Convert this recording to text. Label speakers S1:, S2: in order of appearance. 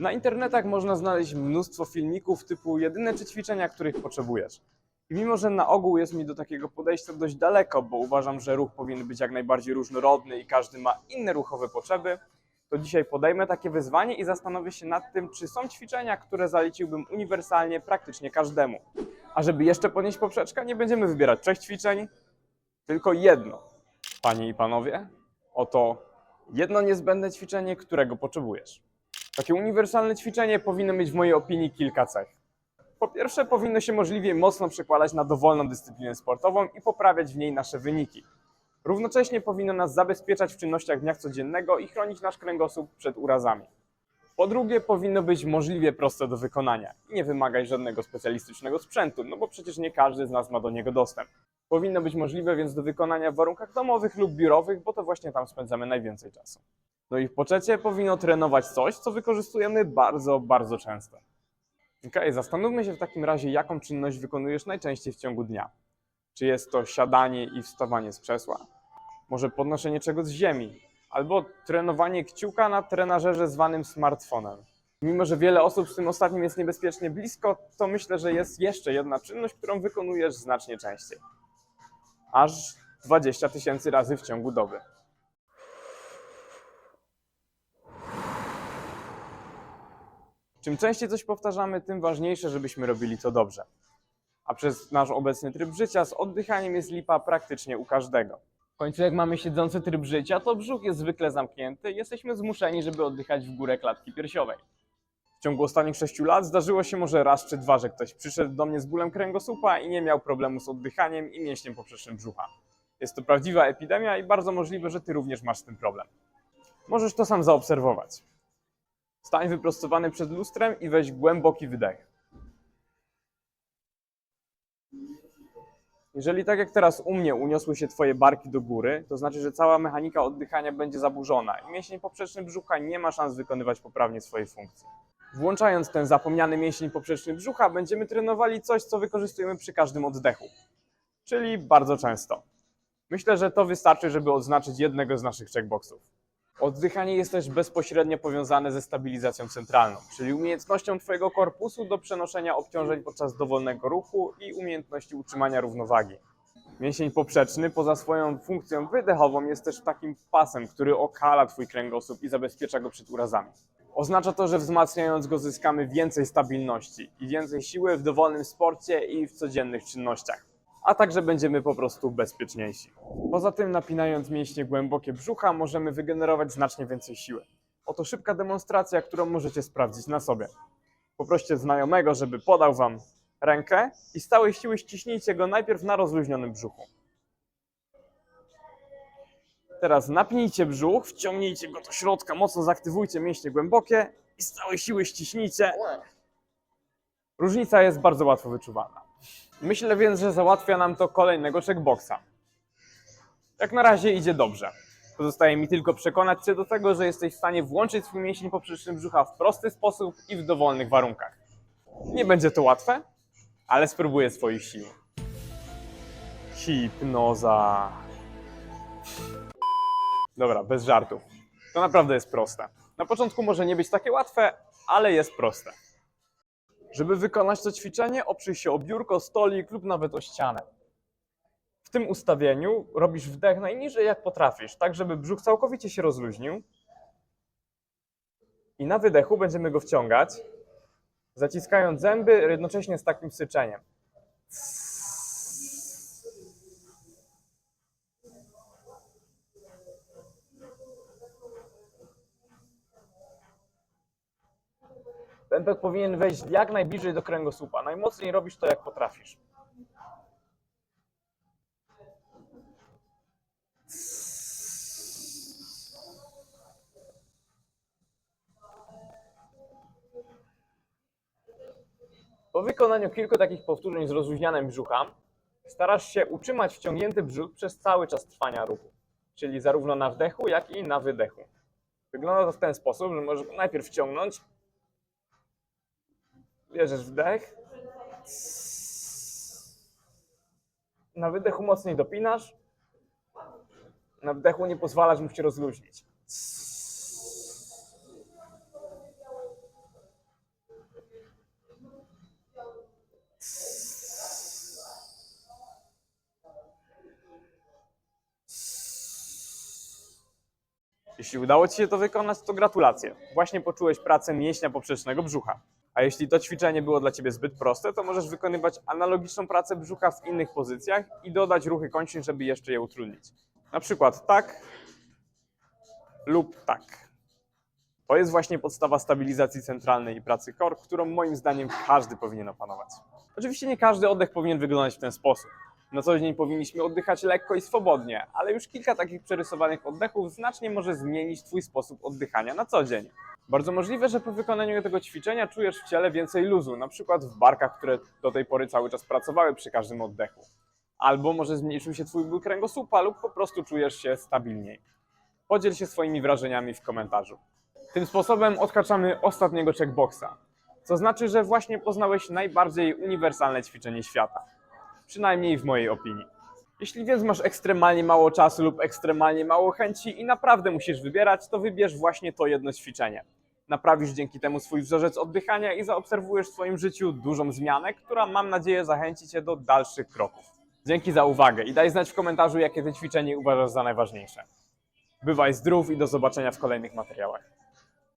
S1: Na internetach można znaleźć mnóstwo filmików typu jedyne trzy ćwiczenia, których potrzebujesz. I mimo, że na ogół jest mi do takiego podejścia dość daleko, bo uważam, że ruch powinien być jak najbardziej różnorodny i każdy ma inne ruchowe potrzeby, to dzisiaj podejmę takie wyzwanie i zastanowię się nad tym, czy są ćwiczenia, które zaleciłbym uniwersalnie praktycznie każdemu. A żeby jeszcze podnieść poprzeczkę, nie będziemy wybierać trzech ćwiczeń, tylko jedno. Panie i panowie, oto jedno niezbędne ćwiczenie, którego potrzebujesz. Takie uniwersalne ćwiczenie powinno mieć w mojej opinii kilka cech. Po pierwsze, powinno się możliwie mocno przekładać na dowolną dyscyplinę sportową i poprawiać w niej nasze wyniki. Równocześnie powinno nas zabezpieczać w czynnościach dnia codziennego i chronić nasz kręgosłup przed urazami. Po drugie, powinno być możliwie proste do wykonania i nie wymagać żadnego specjalistycznego sprzętu, no bo przecież nie każdy z nas ma do niego dostęp. Powinno być możliwe więc do wykonania w warunkach domowych lub biurowych, bo to właśnie tam spędzamy najwięcej czasu. No i po trzecie, powinno trenować coś, co wykorzystujemy bardzo, bardzo często. Okej, zastanówmy się w takim razie, jaką czynność wykonujesz najczęściej w ciągu dnia. Czy jest to siadanie i wstawanie z krzesła? Może podnoszenie czegoś z ziemi? Albo trenowanie kciuka na trenażerze zwanym smartfonem? Mimo, że wiele osób z tym ostatnim jest niebezpiecznie blisko, to myślę, że jest jeszcze jedna czynność, którą wykonujesz znacznie częściej. Aż 20 tysięcy razy w ciągu doby. Czym częściej coś powtarzamy, tym ważniejsze, żebyśmy robili to dobrze. A przez nasz obecny tryb życia z oddychaniem jest lipa praktycznie u każdego. W końcu jak mamy siedzący tryb życia, to brzuch jest zwykle zamknięty i jesteśmy zmuszeni, żeby oddychać w górę klatki piersiowej. W ciągu ostatnich 6 lat zdarzyło się może raz czy dwa, że ktoś przyszedł do mnie z bólem kręgosłupa i nie miał problemu z oddychaniem i mięśniem poprzecznym brzucha. Jest to prawdziwa epidemia i bardzo możliwe, że ty również masz z tym problem. Możesz to sam zaobserwować. Stań wyprostowany przed lustrem i weź głęboki wydech. Jeżeli tak jak teraz u mnie uniosły się Twoje barki do góry, to znaczy, że cała mechanika oddychania będzie zaburzona i mięsień poprzeczny brzucha nie ma szans wykonywać poprawnie swojej funkcji. Włączając ten zapomniany mięsień poprzeczny brzucha, będziemy trenowali coś, co wykorzystujemy przy każdym oddechu, czyli bardzo często. Myślę, że to wystarczy, żeby odznaczyć jednego z naszych checkboxów. Oddychanie jest też bezpośrednio powiązane ze stabilizacją centralną, czyli umiejętnością Twojego korpusu do przenoszenia obciążeń podczas dowolnego ruchu i umiejętności utrzymania równowagi. Mięsień poprzeczny poza swoją funkcją wydechową jest też takim pasem, który okala Twój kręgosłup i zabezpiecza go przed urazami. Oznacza to, że wzmacniając go zyskamy więcej stabilności i więcej siły w dowolnym sporcie i w codziennych czynnościach a także będziemy po prostu bezpieczniejsi. Poza tym, napinając mięśnie głębokie brzucha, możemy wygenerować znacznie więcej siły. Oto szybka demonstracja, którą możecie sprawdzić na sobie. Poproście znajomego, żeby podał Wam rękę i z całej siły ściśnijcie go najpierw na rozluźnionym brzuchu. Teraz napnijcie brzuch, wciągnijcie go do środka, mocno zaktywujcie mięśnie głębokie i z całej siły ściśnijcie. Różnica jest bardzo łatwo wyczuwalna. Myślę więc, że załatwia nam to kolejnego checkboxa. Jak na razie idzie dobrze. Pozostaje mi tylko przekonać Cię do tego, że jesteś w stanie włączyć swój mięsień poprzeczny brzucha w prosty sposób i w dowolnych warunkach. Nie będzie to łatwe, ale spróbuję swoich sił. Hipnoza. Dobra, bez żartów. To naprawdę jest proste. Na początku może nie być takie łatwe, ale jest proste. Żeby wykonać to ćwiczenie, oprzyj się o biurko, stolik lub nawet o ścianę. W tym ustawieniu robisz wdech najniżej jak potrafisz, tak żeby brzuch całkowicie się rozluźnił. I na wydechu będziemy go wciągać, zaciskając zęby jednocześnie z takim syczeniem. Pępek powinien wejść jak najbliżej do kręgosłupa. Najmocniej robisz to jak potrafisz. Po wykonaniu kilku takich powtórzeń z rozluźnianym brzucha, starasz się utrzymać wciągnięty brzuch przez cały czas trwania ruchu, czyli zarówno na wdechu, jak i na wydechu. Wygląda to w ten sposób, że możesz najpierw wciągnąć, Bierzesz wdech. Na wydechu mocniej dopinasz. Na wdechu nie pozwalasz mu się rozluźnić. Jeśli udało Ci się to wykonać, to gratulacje. Właśnie poczułeś pracę mięśnia poprzecznego brzucha. A jeśli to ćwiczenie było dla Ciebie zbyt proste, to możesz wykonywać analogiczną pracę brzucha w innych pozycjach i dodać ruchy kończyn, żeby jeszcze je utrudnić. Na przykład tak lub tak. To jest właśnie podstawa stabilizacji centralnej i pracy core, którą moim zdaniem każdy powinien opanować. Oczywiście nie każdy oddech powinien wyglądać w ten sposób. Na co dzień powinniśmy oddychać lekko i swobodnie, ale już kilka takich przerysowanych oddechów znacznie może zmienić Twój sposób oddychania na co dzień. Bardzo możliwe, że po wykonaniu tego ćwiczenia czujesz w ciele więcej luzu, na przykład w barkach, które do tej pory cały czas pracowały przy każdym oddechu. Albo może zmniejszył się Twój ból kręgosłupa lub po prostu czujesz się stabilniej. Podziel się swoimi wrażeniami w komentarzu. Tym sposobem odhaczamy ostatniego checkboxa, co znaczy, że właśnie poznałeś najbardziej uniwersalne ćwiczenie świata. Przynajmniej w mojej opinii. Jeśli więc masz ekstremalnie mało czasu lub ekstremalnie mało chęci i naprawdę musisz wybierać, to wybierz właśnie to jedno ćwiczenie. Naprawisz dzięki temu swój wzorzec oddychania i zaobserwujesz w swoim życiu dużą zmianę, która mam nadzieję zachęci Cię do dalszych kroków. Dzięki za uwagę i daj znać w komentarzu, jakie to ćwiczenie uważasz za najważniejsze. Bywaj zdrów i do zobaczenia w kolejnych materiałach.